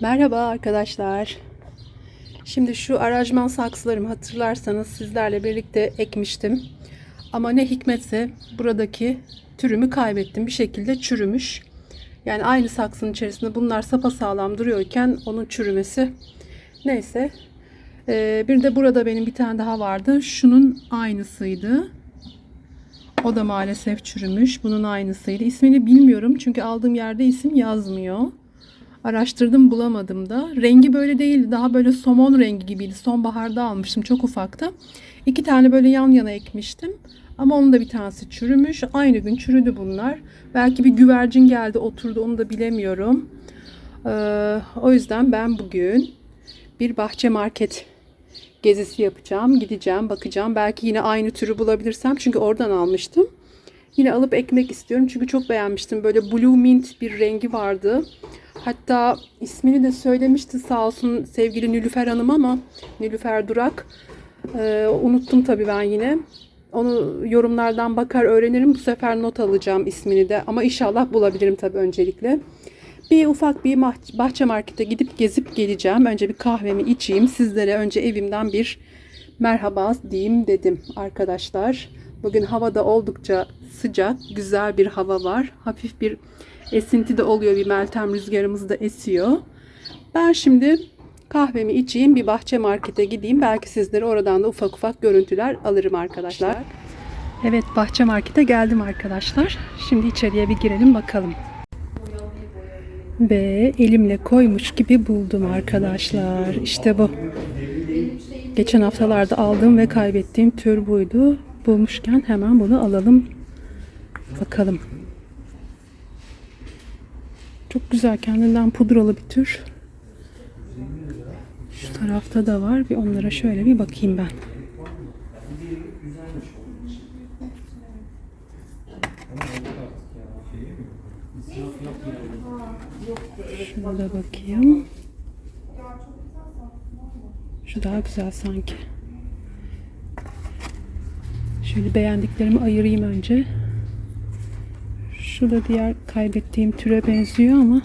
Merhaba arkadaşlar. Şimdi şu aranjman saksılarımı hatırlarsanız sizlerle birlikte ekmiştim. Ama ne hikmetse buradaki türümü kaybettim. Bir şekilde çürümüş. Yani aynı saksının içerisinde bunlar sapasağlam duruyorken onun çürümesi. Neyse. Ee, bir de burada benim bir tane daha vardı. Şunun aynısıydı. O da maalesef çürümüş. Bunun aynısıydı. İsmini bilmiyorum çünkü aldığım yerde isim yazmıyor. Araştırdım bulamadım da. Rengi böyle değildi. Daha böyle somon rengi gibiydi. Sonbaharda almıştım. Çok ufaktı. İki tane böyle yan yana ekmiştim. Ama onun da bir tanesi çürümüş. Aynı gün çürüdü bunlar. Belki bir güvercin geldi oturdu onu da bilemiyorum. Ee, o yüzden ben bugün bir bahçe market gezisi yapacağım. Gideceğim, bakacağım. Belki yine aynı türü bulabilirsem. Çünkü oradan almıştım. Yine alıp ekmek istiyorum. Çünkü çok beğenmiştim. Böyle blue mint bir rengi vardı. Hatta ismini de söylemişti sağ olsun sevgili Nülüfer Hanım ama Nülüfer Durak. Ee, unuttum tabii ben yine. Onu yorumlardan bakar öğrenirim. Bu sefer not alacağım ismini de. Ama inşallah bulabilirim tabii öncelikle. Bir ufak bir bahçe markete gidip gezip geleceğim. Önce bir kahvemi içeyim. Sizlere önce evimden bir merhaba diyeyim dedim arkadaşlar. Bugün havada oldukça sıcak, güzel bir hava var. Hafif bir esinti de oluyor. Bir meltem rüzgarımız da esiyor. Ben şimdi kahvemi içeyim, bir bahçe markete gideyim. Belki sizlere oradan da ufak ufak görüntüler alırım arkadaşlar. Evet, bahçe markete geldim arkadaşlar. Şimdi içeriye bir girelim bakalım. Ve elimle koymuş gibi buldum arkadaşlar. İşte bu. Geçen haftalarda aldığım ve kaybettiğim tür buydu. Bulmuşken hemen bunu alalım. Bakalım. Çok güzel kendinden pudralı bir tür. Şu tarafta da var. Bir onlara şöyle bir bakayım ben. Şuna da bakayım. Şu daha güzel sanki. Şöyle beğendiklerimi ayırayım önce. Şu da diğer kaybettiğim türe benziyor ama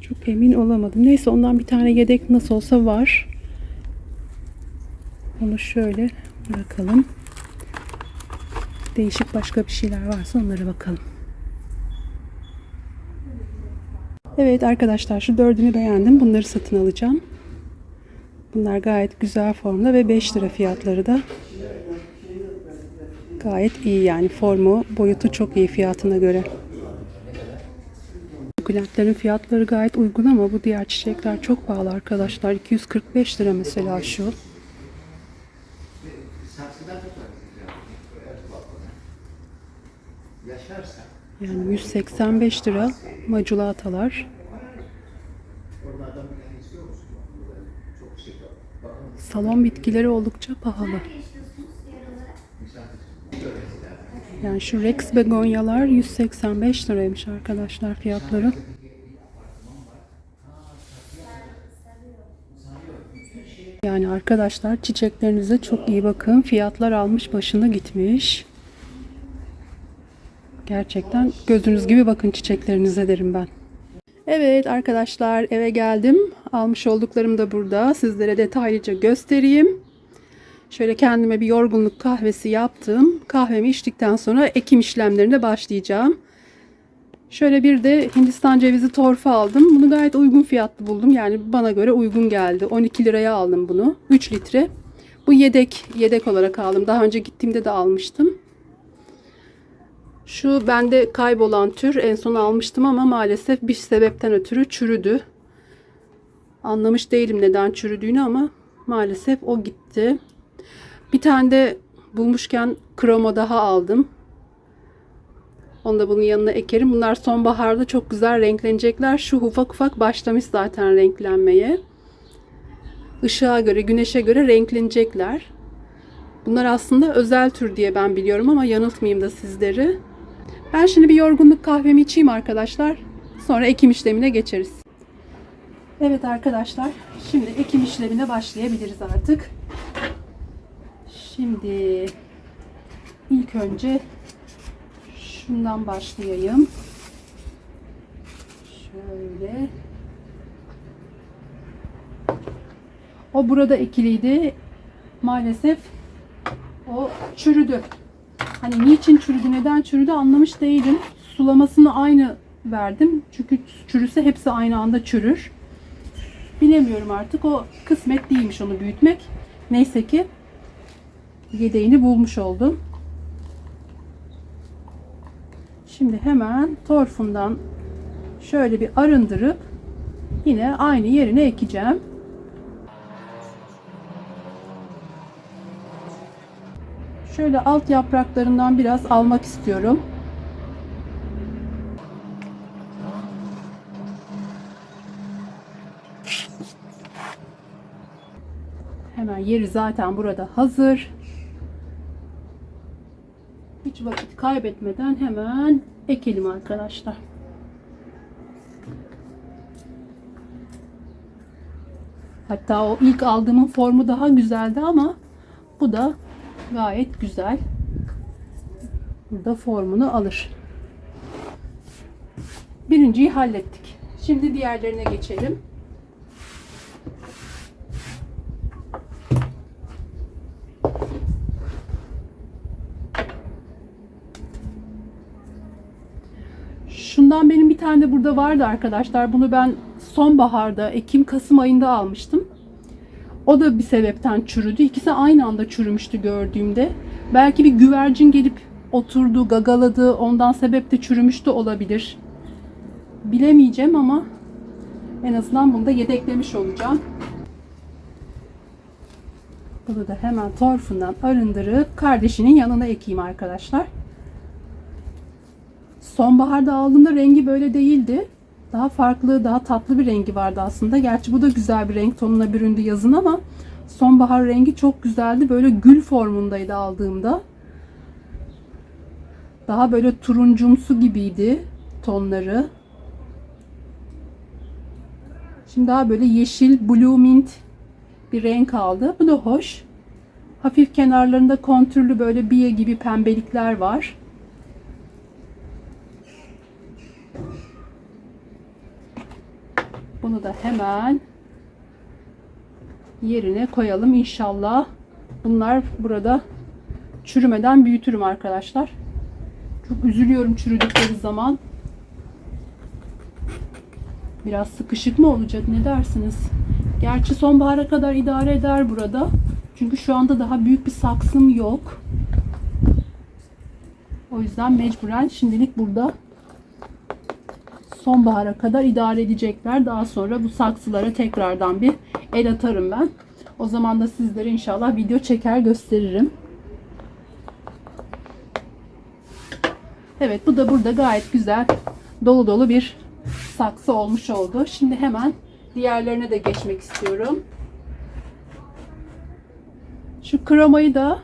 çok emin olamadım. Neyse ondan bir tane yedek nasıl olsa var. Onu şöyle bırakalım. Değişik başka bir şeyler varsa onlara bakalım. Evet arkadaşlar şu dördünü beğendim. Bunları satın alacağım. Bunlar gayet güzel formda ve 5 lira fiyatları da. Gayet iyi yani formu, boyutu çok iyi fiyatına göre. Sukulentlerin fiyatları gayet uygun ama bu diğer çiçekler çok pahalı arkadaşlar. 245 lira mesela şu. Yani 185 lira maculatalar. Salon bitkileri oldukça pahalı. Yani şu Rex begonyalar 185 liraymış arkadaşlar fiyatları. Yani arkadaşlar çiçeklerinize çok iyi bakın. Fiyatlar almış başına gitmiş. Gerçekten gözünüz gibi bakın çiçeklerinize derim ben. Evet arkadaşlar eve geldim. Almış olduklarım da burada. Sizlere detaylıca göstereyim. Şöyle kendime bir yorgunluk kahvesi yaptım. Kahvemi içtikten sonra ekim işlemlerine başlayacağım. Şöyle bir de Hindistan cevizi torfu aldım. Bunu gayet uygun fiyatlı buldum. Yani bana göre uygun geldi. 12 liraya aldım bunu. 3 litre. Bu yedek, yedek olarak aldım. Daha önce gittiğimde de almıştım. Şu bende kaybolan tür en son almıştım ama maalesef bir sebepten ötürü çürüdü. Anlamış değilim neden çürüdüğünü ama maalesef o gitti. Bir tane de bulmuşken kromo daha aldım. Onu da bunun yanına ekerim. Bunlar sonbaharda çok güzel renklenecekler. Şu ufak ufak başlamış zaten renklenmeye. Işığa göre, güneşe göre renklenecekler. Bunlar aslında özel tür diye ben biliyorum ama yanıltmayayım da sizleri. Ben şimdi bir yorgunluk kahvemi içeyim arkadaşlar. Sonra ekim işlemine geçeriz. Evet arkadaşlar, şimdi ekim işlemine başlayabiliriz artık. Şimdi ilk önce şundan başlayayım. Şöyle O burada ekiliydi. Maalesef o çürüdü. Hani niçin çürüdü, neden çürüdü anlamış değilim. Sulamasını aynı verdim. Çünkü çürüse hepsi aynı anda çürür. Bilemiyorum artık. O kısmet değilmiş onu büyütmek. Neyse ki yedeğini bulmuş oldum. Şimdi hemen torfundan şöyle bir arındırıp yine aynı yerine ekeceğim. Şöyle alt yapraklarından biraz almak istiyorum. Hemen yeri zaten burada hazır. Hiç vakit kaybetmeden hemen ekelim arkadaşlar. Hatta o ilk aldığımın formu daha güzeldi ama bu da gayet güzel. Burada formunu alır. Birinciyi hallettik. Şimdi diğerlerine geçelim. Şundan benim bir tane de burada vardı arkadaşlar. Bunu ben sonbaharda, Ekim-Kasım ayında almıştım. O da bir sebepten çürüdü. İkisi aynı anda çürümüştü gördüğümde. Belki bir güvercin gelip oturdu, gagaladı. Ondan sebep de çürümüş de olabilir. Bilemeyeceğim ama en azından bunu da yedeklemiş olacağım. Bunu da hemen torfundan arındırıp kardeşinin yanına ekeyim arkadaşlar. Sonbaharda aldığımda rengi böyle değildi. Daha farklı, daha tatlı bir rengi vardı aslında. Gerçi bu da güzel bir renk tonuna büründü yazın ama sonbahar rengi çok güzeldi. Böyle gül formundaydı aldığımda. Daha böyle turuncumsu gibiydi tonları. Şimdi daha böyle yeşil, blue mint bir renk aldı. Bu da hoş. Hafif kenarlarında kontürlü böyle biye gibi pembelikler var. Bunu da hemen yerine koyalım inşallah. Bunlar burada çürümeden büyütürüm arkadaşlar. Çok üzülüyorum çürüdükleri zaman. Biraz sıkışık mı olacak ne dersiniz? Gerçi sonbahara kadar idare eder burada. Çünkü şu anda daha büyük bir saksım yok. O yüzden mecburen şimdilik burada sonbahara kadar idare edecekler. Daha sonra bu saksılara tekrardan bir el atarım ben. O zaman da sizlere inşallah video çeker gösteririm. Evet bu da burada gayet güzel dolu dolu bir saksı olmuş oldu. Şimdi hemen diğerlerine de geçmek istiyorum. Şu kromayı da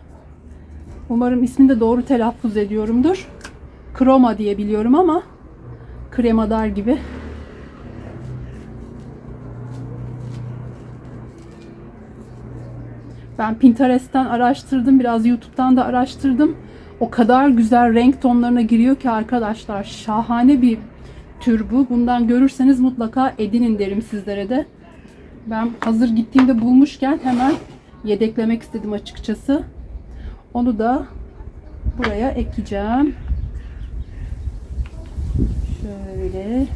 umarım ismini de doğru telaffuz ediyorumdur. Kroma diye biliyorum ama kremadar gibi. Ben Pinterest'ten araştırdım, biraz YouTube'dan da araştırdım. O kadar güzel renk tonlarına giriyor ki arkadaşlar. Şahane bir tür bu. Bundan görürseniz mutlaka edinin derim sizlere de. Ben hazır gittiğimde bulmuşken hemen yedeklemek istedim açıkçası. Onu da buraya ekleyeceğim. Şöyle.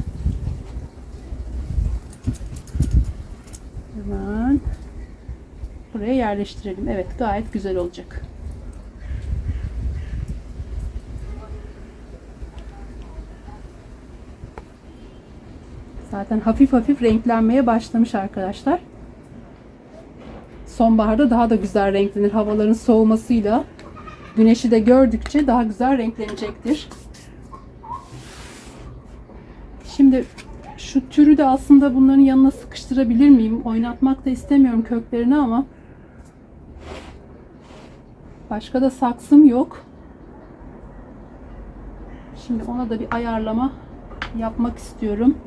Hemen buraya yerleştirelim. Evet gayet güzel olacak. Zaten hafif hafif renklenmeye başlamış arkadaşlar. Sonbaharda daha da güzel renklenir. Havaların soğumasıyla güneşi de gördükçe daha güzel renklenecektir. Şimdi şu türü de aslında bunların yanına sıkıştırabilir miyim? Oynatmak da istemiyorum köklerini ama başka da saksım yok. Şimdi ona da bir ayarlama yapmak istiyorum.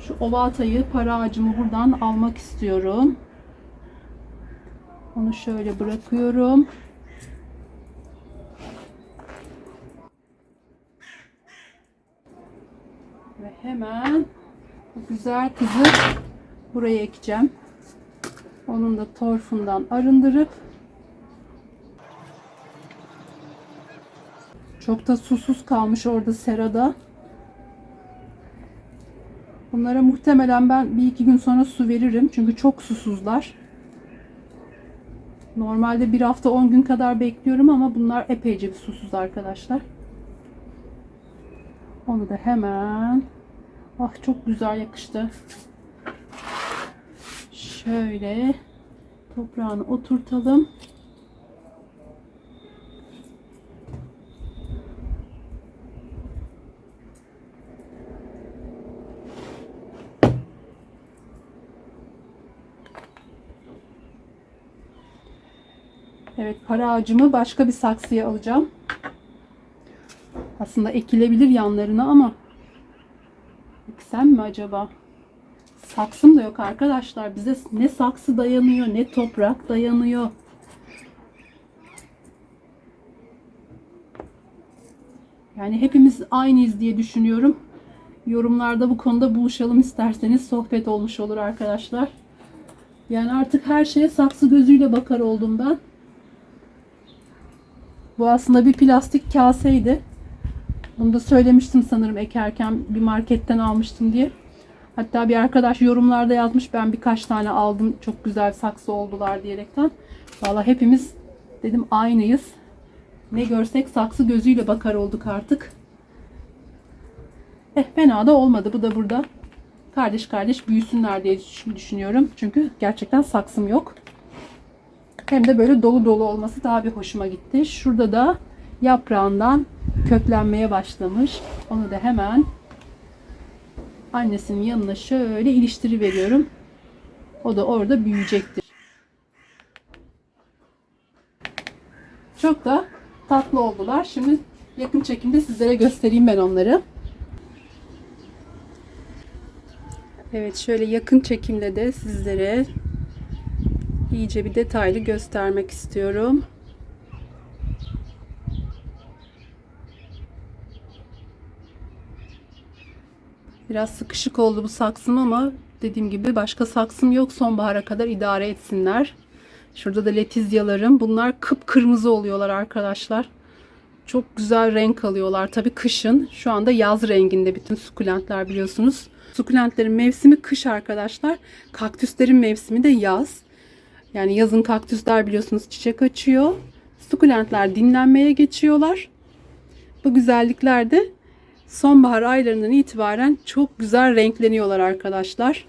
Şu ovatayı, para ağacımı buradan almak istiyorum. Onu şöyle bırakıyorum. Ve hemen bu güzel kızı buraya ekeceğim. Onun da torfundan arındırıp çok da susuz kalmış orada serada. Bunlara muhtemelen ben bir iki gün sonra su veririm. Çünkü çok susuzlar. Normalde bir hafta 10 gün kadar bekliyorum ama bunlar epeyce bir susuz arkadaşlar. Onu da hemen ah çok güzel yakıştı. Şöyle toprağını oturtalım. Evet para ağacımı başka bir saksıya alacağım. Aslında ekilebilir yanlarına ama eksem mi acaba? Saksım da yok arkadaşlar. Bize ne saksı dayanıyor ne toprak dayanıyor. Yani hepimiz aynıyız diye düşünüyorum. Yorumlarda bu konuda buluşalım isterseniz sohbet olmuş olur arkadaşlar. Yani artık her şeye saksı gözüyle bakar oldum ben. Bu aslında bir plastik kaseydi. Bunu da söylemiştim sanırım ekerken bir marketten almıştım diye. Hatta bir arkadaş yorumlarda yazmış ben birkaç tane aldım çok güzel saksı oldular diyerekten. Valla hepimiz dedim aynıyız. Ne görsek saksı gözüyle bakar olduk artık. Eh fena da olmadı. Bu da burada kardeş kardeş büyüsünler diye düşünüyorum. Çünkü gerçekten saksım yok. Hem de böyle dolu dolu olması daha bir hoşuma gitti. Şurada da yaprağından köklenmeye başlamış. Onu da hemen annesinin yanına şöyle iliştiri veriyorum. O da orada büyüyecektir. Çok da tatlı oldular. Şimdi yakın çekimde sizlere göstereyim ben onları. Evet şöyle yakın çekimde de sizlere iyice bir detaylı göstermek istiyorum. Biraz sıkışık oldu bu saksım ama dediğim gibi başka saksım yok. Sonbahara kadar idare etsinler. Şurada da letizyalarım. Bunlar kıpkırmızı oluyorlar arkadaşlar. Çok güzel renk alıyorlar. Tabi kışın. Şu anda yaz renginde bütün sukulentler biliyorsunuz. Sukulentlerin mevsimi kış arkadaşlar. Kaktüslerin mevsimi de yaz. Yani yazın kaktüsler biliyorsunuz çiçek açıyor. Sukulentler dinlenmeye geçiyorlar. Bu güzellikler de sonbahar aylarından itibaren çok güzel renkleniyorlar arkadaşlar.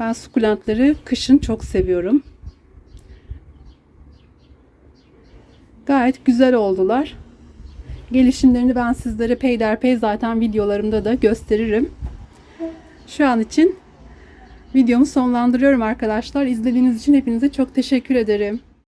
Ben sukulentleri kışın çok seviyorum. Gayet güzel oldular. Gelişimlerini ben sizlere peyderpey zaten videolarımda da gösteririm. Şu an için videomu sonlandırıyorum arkadaşlar. İzlediğiniz için hepinize çok teşekkür ederim.